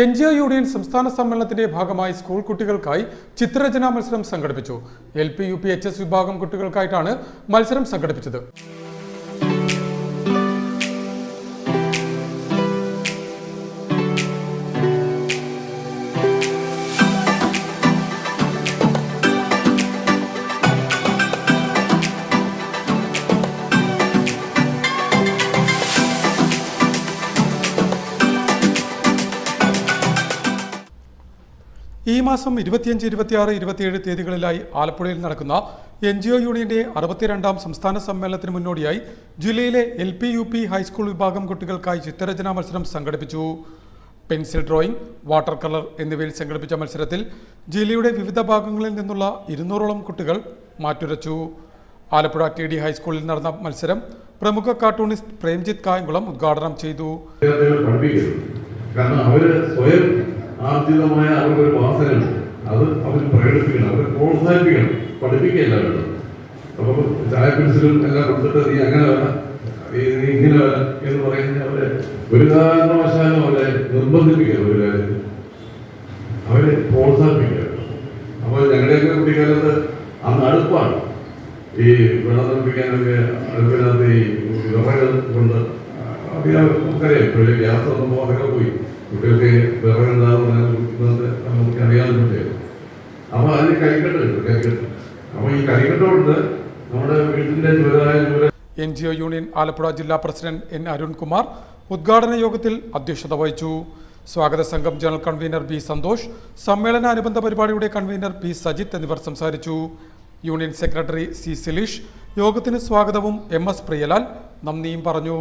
N G O union സംസ്ഥാന സമ്മേളനത്തിന്റെ ഭാഗമായി സ്കൂൾ കുട്ടികൾക്കായി ചിത്രരചനാ മത്സരം സംഘടിപ്പിച്ചു. L P U P H S വിഭാഗം കുട്ടികൾക്കായിട്ടാണ് മത്സരം സംഘടിപ്പിച്ചത്. ഈ മാസം ഇരുപത്തിയഞ്ച് ഇരുപത്തിയാറ് ഇരുപത്തിയേഴ് തീയതികളിലായി ആലപ്പുഴയിൽ നടക്കുന്ന എൻ ജി ഒ യൂണിയന്റെ അറുപത്തിരണ്ടാം സംസ്ഥാന സമ്മേളനത്തിന് മുന്നോടിയായി ജില്ലയിലെ L P U P high school വിഭാഗം കുട്ടികൾക്കായി ചിത്രരചനാ മത്സരം സംഘടിപ്പിച്ചു. പെൻസിൽ ഡ്രോയിങ് വാട്ടർ കളർ എന്നിവയിൽ സംഘടിപ്പിച്ച മത്സരത്തിൽ ജില്ലയുടെ വിവിധ ഭാഗങ്ങളിൽ നിന്നുള്ള ഇരുന്നൂറോളം കുട്ടികൾ മാറ്റുരച്ചു. ആലപ്പുഴ ടി ഡി ഹൈസ്കൂളിൽ നടന്ന മത്സരം പ്രമുഖ കാർട്ടൂണിസ്റ്റ് പ്രേംജിത് കായംകുളം ഉദ്ഘാടനം ചെയ്തു. ആർജിതമായ അവർക്കൊരു വാസനയുണ്ട് അത് അവർ പ്രകടിപ്പിക്കണം. അവരെ പ്രോത്സാഹിപ്പിക്കണം. പഠിപ്പിക്കുകയല്ല വേണ്ടത്. അപ്പോൾ ചായ പെൻസിലും എല്ലാം കൊടുത്തിട്ട് നീ അങ്ങനെ വേണം നീ ഇങ്ങനെ വേണം എന്ന് പറയുന്ന അവരെ ഒരു കാരണവശാലും അവരെ ഒരു കാര്യം. അവരെ പ്രോത്സാഹിപ്പിക്കുക. അപ്പോൾ ഞങ്ങളുടെയൊക്കെ കുട്ടിക്കാലത്ത് അന്ന് അടുപ്പാണ്. ഈ വെള്ളം തിളപ്പിക്കാനൊക്കെ അടുപ്പിനകത്ത് ഈ നമുക്കറിയാം ഇപ്പോഴും ഗ്യാസ് അതൊക്കെ പോയി. കുട്ടികൾക്ക് വിറക് എന്താണെന്ന് നമുക്ക് അറിയാവുന്നുണ്ട് അപ്പോൾ അതിന് കരിക്കട്ട ഉണ്ട് കരിക്കട്ട അപ്പോൾ ഈ കൈകെട്ടുകൊണ്ട് നമ്മുടെ ചുവരായ ചുവര N G O union Alappuzha ജില്ലാ പ്രസിഡന്റ് എൻ അരുൺകുമാർ ഉദ്ഘാടന യോഗത്തിൽ അധ്യക്ഷത വഹിച്ചു. സ്വാഗത സംഘം ജനറൽ കൺവീനർ ബി സന്തോഷ് സമ്മേളനാനുബന്ധ പരിപാടിയുടെ കൺവീനർ പി സജിത്ത് എന്നിവർ സംസാരിച്ചു. യൂണിയൻ സെക്രട്ടറി സി സിലീഷ് യോഗത്തിന് സ്വാഗതവും എം എസ് പ്രിയലാൽ നന്ദിയും പറഞ്ഞു.